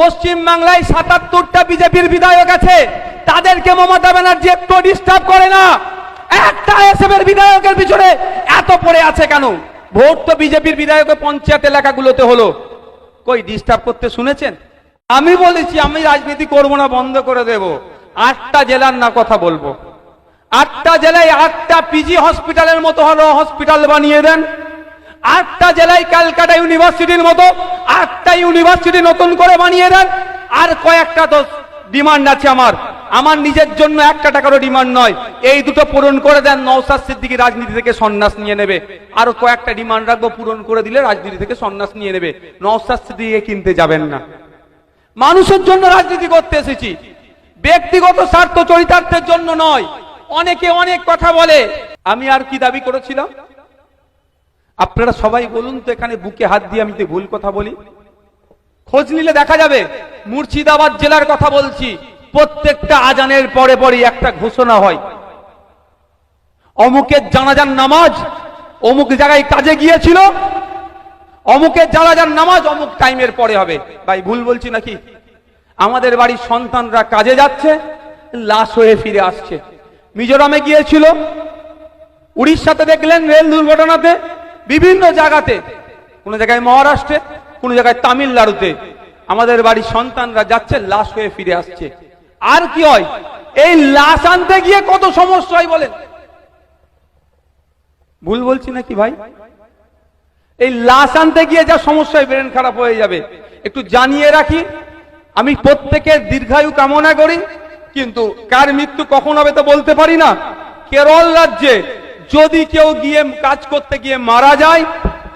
পশ্চিম বাংলায় সাতাত্তরটা বিজেপির বিধায়ক আছে। তাদেরকে মমতা ব্যানার্জি একটু ডিস্টার্ব করে না। একটা এসএফের বিধায়কের পিছনে এত পড়ে আছে কেন? ভোট তো বিজেপির বিধায়কের পঞ্চায়েত এলাকাগুলোতে হলো। কই ডিস্টার্ব করতে শুনেছেন? আমি বলেছি, আমি রাজনীতি করব না, বন্ধ করে দেব। আটটা জেলার না কথা বলব। আটটা জেলায় আটটা পিজি হসপিটালের মতো হলো হসপিটাল বানিয়ে দেন। আটটা জেলায় ক্যালকাটা ইউনিভার্সিটির মতো আটটা ইউনিভার্সিটি নতুন করে বানিয়ে দেন। আর কয়েকটা তো ডিমান্ড আছে আমার। আমার নিজের জন্য একটা টাকারও ডিমান্ড নয়। এই দুটো পূরণ করে দেন নৌসাদ সিদ্দিকি, রাজনীতি থেকে সন্ন্যাস নিয়ে নেবে। আরও কয়েকটা ডিমান্ড রাখব, পূরণ করে দিলে রাজনীতি থেকে সন্ন্যাস নিয়ে নেবে। নৌসাদ সিদ্দিকে কিনতে যাবেন না। মানুষের জন্য রাজনীতি করতে এসেছি। ব্যক্তিগত স্বার্থ চরিতার্থের জন্য নয়। অনেকে অনেক কথা বলে। আমি আর কি দাবি করেছিলাম? আপনারা সবাই বলুন তো এখানে বুকে হাত দিয়ে আমি যদি ভুল কথা বলি? খোঁজ নিলে দেখা যাবে, মুর্শিদাবাদ জেলার কথা বলছি। প্রত্যেকটা আজানের পরে পরে একটা ঘোষণা হয়। অমুকের জানাজার নামাজ অমুক জায়গায় কাজে গিয়েছিল, অমুকের জানাজার নামাজ অমুক টাইমের পরে হবে। ভাই, ভুল বলছি নাকি? আমাদের বাড়ির সন্তানরা কাজে যাচ্ছে, লাশ হয়ে ফিরে আসছে। মিজোরামে গিয়েছিল, উড়িষ্যাতে দেখলেন রেল দুর্ঘটনাতে। বিভিন্ন জায়গাতে, কোন জায়গায় মহারাষ্ট্রে, কোন জায়গায় তামিলনাড়ুতে, আমাদের বাড়ির সন্তানরা যাচ্ছে, লাশ হয়ে ফিরে আসছে। আর কি হয়? এই লাশ আনতে গিয়ে কত সমস্যা হয় বলেন? ভুল বলছি নাকি ভাই? এই লাশ আনতে গিয়ে যা সমস্যায় ব্রেন খারাপ হয়ে যাবে। একটু জানিয়ে রাখি, আমি প্রত্যেকের দীর্ঘায়ু কামনা করি, কিন্তু কার মৃত্যু কখন হবে তো বলতে পারি না। কেরল রাজ্যে যদি কেউ গিয়ে কাজ করতে গিয়ে মারা যায়,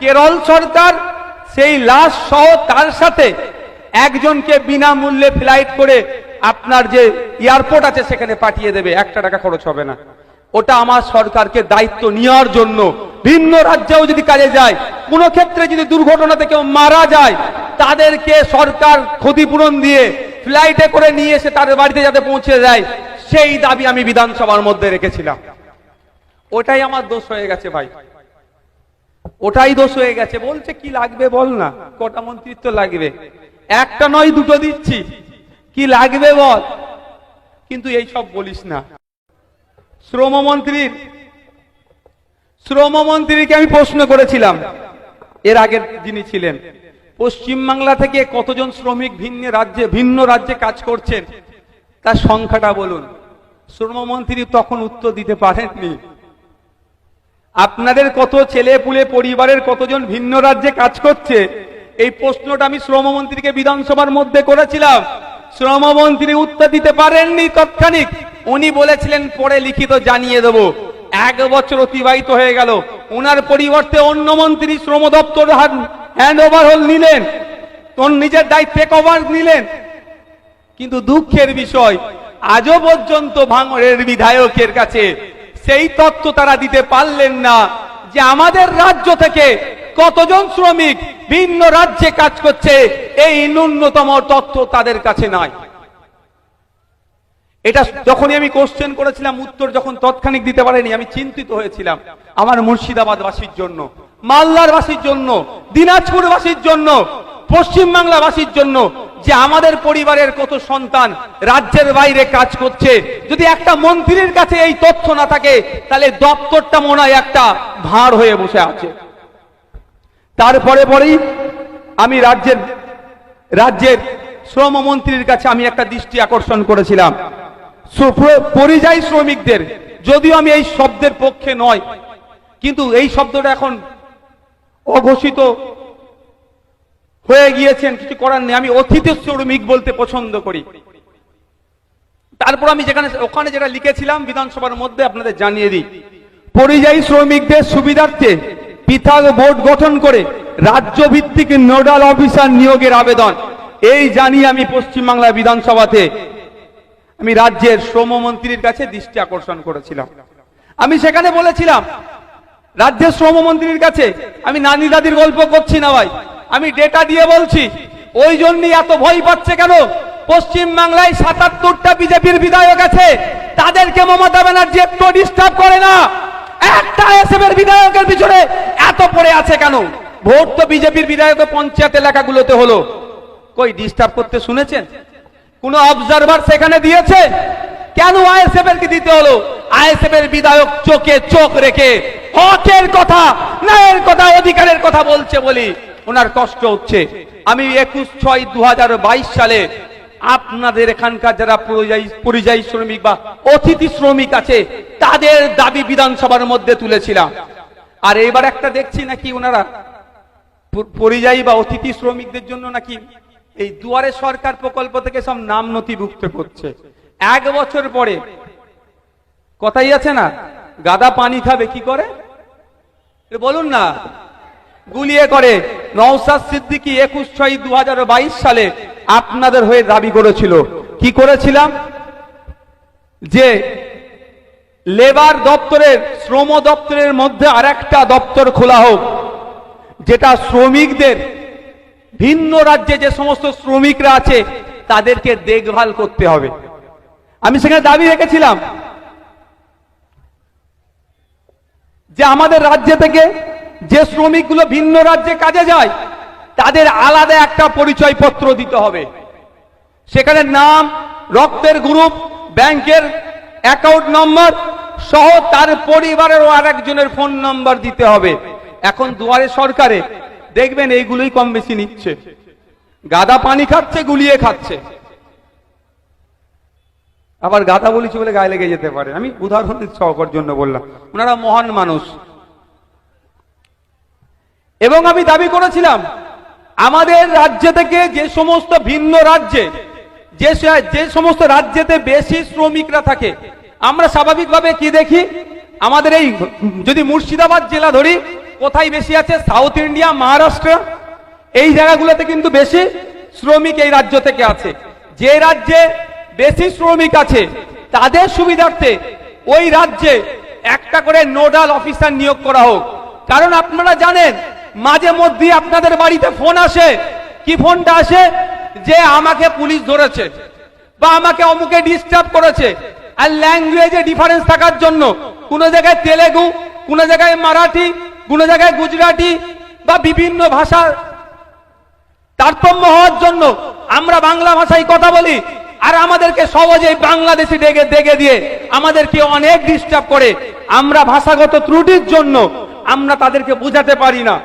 কেরল সরকার সেই লাশ সহ তার সাথে একজনকে বিনামূল্যে ফ্লাইট করে আপনার যে এয়ারপোর্ট আছে সেখানে পাঠিয়ে দেবে। একটা টাকা খরচ হবে না। ওটা আমার সরকারকে দায়িত্ব নেওয়ার জন্য। ভিন্ন রাজ্যেও যদি কাজে যায়, কোন ক্ষেত্রে যদি দুর্ঘটনাতে কেউ মারা যায়, তাদেরকে সরকার ক্ষতিপূরণ দিয়ে ফ্লাইটে করে নিয়ে এসে তাদের বাড়িতে যাতে পৌঁছে দেয়, সেই দাবি আমি বিধানসভার মধ্যে রেখেছিলাম। ওটাই আমার দোষ হয়ে গেছে ভাই। ওটাই দোষ হয়ে গেছে। বলছে, কি লাগবে বল না? কটা মন্ত্রিত্ব লাগবে? একটা নয়, দুটো দিচ্ছি। কি লাগবে বল? কিন্তু এই সব বলিস না। শ্রমমন্ত্রীর শ্রমমন্ত্রীকে আমি প্রশ্ন করেছিলাম। এর আগের যিনি ছিলেন। পশ্চিমবাংলা থেকে কতজন শ্রমিক ভিন্ন রাজ্যে ভিন্ন রাজ্যে কাজ করছেন? তার সংখ্যাটা বলুন। শ্রমমন্ত্রী তখন উত্তর দিতে পারেননি। আপনাদের কত ছেলে পুলে পরিবারের কতজন ভিন্ন রাজ্যে কাজ করছে? এই প্রশ্নটা আমি শ্রমমন্ত্রীকে বিধানসভার মধ্যে করেছিলাম। শ্রমমন্ত্রী উত্তর দিতে পারেননি তৎক্ষণিক। উনি বলেছিলেন, পরে লিখিত জানিয়ে দেব। এক বছর অতিবাহিত হয়ে গেল। ওনার পরিবর্তে অন্য মন্ত্রী শ্রম দপ্তর হ্যান্ড ওভার হল নিলেন। তোর নিজের দায়িত্ব টেক ওভার নিলেন। কিন্তু দুঃখের বিষয়, আজও পর্যন্ত ভাঙড়ের বিধায়কের কাছে সেই তথ্য তারা দিতে পারলেন না যে আমাদের রাজ্য থেকে কতজন শ্রমিক ভিন্ন রাজ্যে কাজ করছে, এই ন্যূনতম তথ্য তাদের কাছে নাই। এটা যখনই আমি কোশ্চেন করেছিলাম, উত্তর যখন তৎক্ষণিক দিতে পারেনি, আমি চিন্তিত হয়েছিলাম আমার মুর্শিদাবাদ বাসীর জন্য মালদার বাসীর জন্য দিনাজপুর বাসীর জন্য পশ্চিম বাংলা বাসীর জন্য যে আমাদের পরিবারের কত সন্তান রাজ্যের বাইরে কাজ করছে, যদি একটা মন্ত্রীর কাছে এই তথ্য না থাকে, তাহলে দপ্তরটা মনে হয় একটা ভাঁড় হয়ে বসে আছে। তারপরে পরেই আমি রাজ্যের রাজ্যের শ্রমমন্ত্রীর কাছে আমি একটা দৃষ্টি আকর্ষণ করেছিলাম। পরিযায়ী শ্রমিকদের, যদিও আমি এই শব্দের পক্ষে নয়, কিন্তু এই শব্দটা এখন অঘোষিত হয়ে গিয়েছেন, কিছু করার নেই। আমি অতিথি শ্রমিক বলতে পছন্দ করি। তারপর আমি যেখানে, ওখানে যেটা লিখেছিলাম বিধানসভার মধ্যে আপনাদের জানিয়ে দিই। পরিযায়ী শ্রমিকদের সুবিধার্থে পৃথক বোর্ড গঠন করে রাজ্য ভিত্তিক নোডাল অফিসার নিয়োগের আবেদন। এই জানিয়ে আমি পশ্চিমবাংলা বিধানসভাতে আমি রাজ্যের শ্রমমন্ত্রীর কাছে দৃষ্টি আকর্ষণ করেছিলাম। আমি সেখানে বলেছিলাম, রাজ্যের শ্রমমন্ত্রীর কাছে, আমি নানি দাদির গল্প করছি না ভাই। আমি ডেটা দিয়ে বলছি, ওই জন্যই এত ভয় পাচ্ছে কেন? পশ্চিম বাংলায় সাতাত্তরটা বিজেপির বিধায়ক আছে, তাদেরকে মমতা ব্যানার্জি একটু ডিস্টার্ব করে না। একটা এসএফের বিধায়কের পিছনে এত পড়ে আছে কেন? ভোট তো বিজেপির বিধায়কের পঞ্চায়েত এলাকাগুলোতে হলো। কই ডিস্টার্ব করতে শুনেছেন? কোন অবজারভার সেখানে দিয়েছে? কেন আইএসএফ এর দিতে হলো? আইএসএফ এর বিধায়ক চোখে চোখ রেখে হকের কথা, ন্যায়ের কথা, অধিকারের কথা বলছে বলি। ওনার কষ্ট হচ্ছে। আমি একুশ ছয় দু সালে আপনাদের এখানকার যারা পরিযায়ী শ্রমিক বা অতিথি শ্রমিক আছে, তাদের দাবি বিধানসভার মধ্যে তুলেছিলাম। আর এবার একটা দেখছি নাকি ওনারা পরিযায়ী বা অতিথি শ্রমিকদের জন্য নাকি এই দুয়ারে সরকার প্রকল্প থেকে সব নাম নথিভুক্ত করছে। এক বছর পরে, কথাই আছে না, গাদা পানি খাবে কি করে? বলুন না। গুলিয়ে করে। নওসাদ সিদ্দিকি একুশ ছয় দু সালে আপনাদের হয়ে দাবি করেছিল। কি করেছিলাম? যে লেবার দপ্তরের, শ্রম দপ্তরের মধ্যে আরেকটা দপ্তর খোলা হোক, যেটা শ্রমিকদের, ভিন্ন রাজ্যে যে সমস্ত শ্রমিকরা আছে, তাদেরকে দেখভাল করতে হবে। আমি সেখানে দাবি রেখেছিলাম যে আমাদের রাজ্য থেকে যে শ্রমিকগুলো ভিন্ন রাজ্যে কাজে যায়, তাদের আলাদা একটা পরিচয় পত্র দিতে হবে। সেখানে নাম, রক্তের গ্রুপ, ব্যাংকের অ্যাকাউন্ট নম্বর সহ তার পরিবারেরও আরেকজনের ফোন নাম্বার দিতে হবে। এখন দুয়ারে সরকারে দেখবেন এইগুলোই কম বেশি নিচ্ছে। গাদা পানি খাচ্ছে, গুলিয়ে খাচ্ছে। আবার গাদা বলেছি বলে গায়ে লেগে যেতে পারে। আমি উদাহরণ সহকার জন্য বললাম, ওনারা মহান মানুষ। এবং আমি দাবি করেছিলাম, আমাদের রাজ্য থেকে যে সমস্ত ভিন্ন রাজ্যে, যে যে সমস্ত রাজ্যেতে বেশি শ্রমিকরা থাকে, আমরা স্বাভাবিকভাবে কি দেখি? আমাদের এই, যদি মুর্শিদাবাদ জেলা ধরি, কোথায় বেশি আছে? সাউথ ইন্ডিয়া, মহারাষ্ট্র, এই জায়গাগুলোতে কিন্তু বেশি শ্রমিক এই রাজ্য থেকে আছে। যে রাজ্যে বেশি শ্রমিক আছে, তাদের সুবিধার্থে ওই রাজ্যে একটা করে নোডাল অফিসার নিয়োগ করা হোক। কারণ আপনারা জানেন মাঝে মধ্যে আপনাদের বাড়িতে ফোন আসে। কি ফোনটা আসে? যে আমাকে পুলিশ ধরেছে বা আমাকে অমুকে ডিস্টার্ব করেছে। আর ল্যাঙ্গুয়েজে ডিফারেন্স থাকার জন্য কোন জায়গায় তেলেগু, কোন জায়গায় মারাঠি, কোন জায়গায় গুজরাটি বা বিভিন্ন ভাষা তারতম্য হওয়ার জন্য আমরা বাংলা ভাষায় কথা বলি আর আমাদেরকে সহজেই বাংলাদেশি ডেকে ডেকে দিয়ে আমাদেরকে অনেক ডিস্টার্ব করে। আমরা ভাষাগত ত্রুটির জন্য আমরা তাদেরকে বোঝাতে পারি না।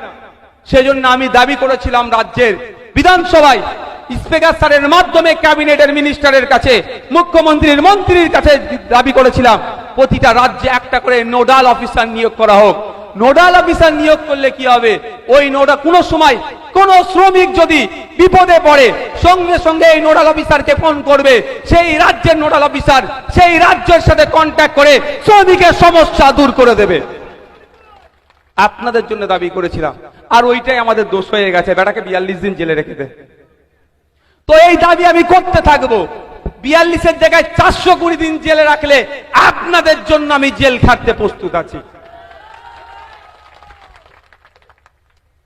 সেজন্য আমি দাবি করেছিলাম রাজ্যের বিধানসভায় স্পিকার স্যারের মাধ্যমে ক্যাবিনেটের মিনিস্টারের কাছে, মুখ্যমন্ত্রীর মন্ত্রীর কাছে দাবি করেছিলাম, প্রতিটা রাজ্যে একটা করে নোডাল অফিসার নিয়োগ করা হোক। নোডাল অফিসার নিয়োগ করলে কি হবে? ওই নোডা কোনো সময় কোন শ্রমিক যদি বিপদে পড়ে, সঙ্গে সঙ্গে এই নোডাল অফিসারকে ফোন করবে, সেই রাজ্যের নোডাল অফিসার সেই রাজ্যের সাথে কন্ট্যাক্ট করে শ্রমিকের সমস্যা দূর করে দেবে। আপনাদের জন্য দাবি করেছিলাম। আর ওইটাই আমাদের দোষ হয়ে গেছে। বেটাকে বিয়াল্লিশ দিন জেলে রেখে দে। তো এই দাবি আমি করতে থাকব। বিয়াল্লিশের জায়গায় চারশো কুড়ি দিন জেলে রাখলে আপনাদের জন্য আমি জেল খাটতে প্রস্তুত আছি।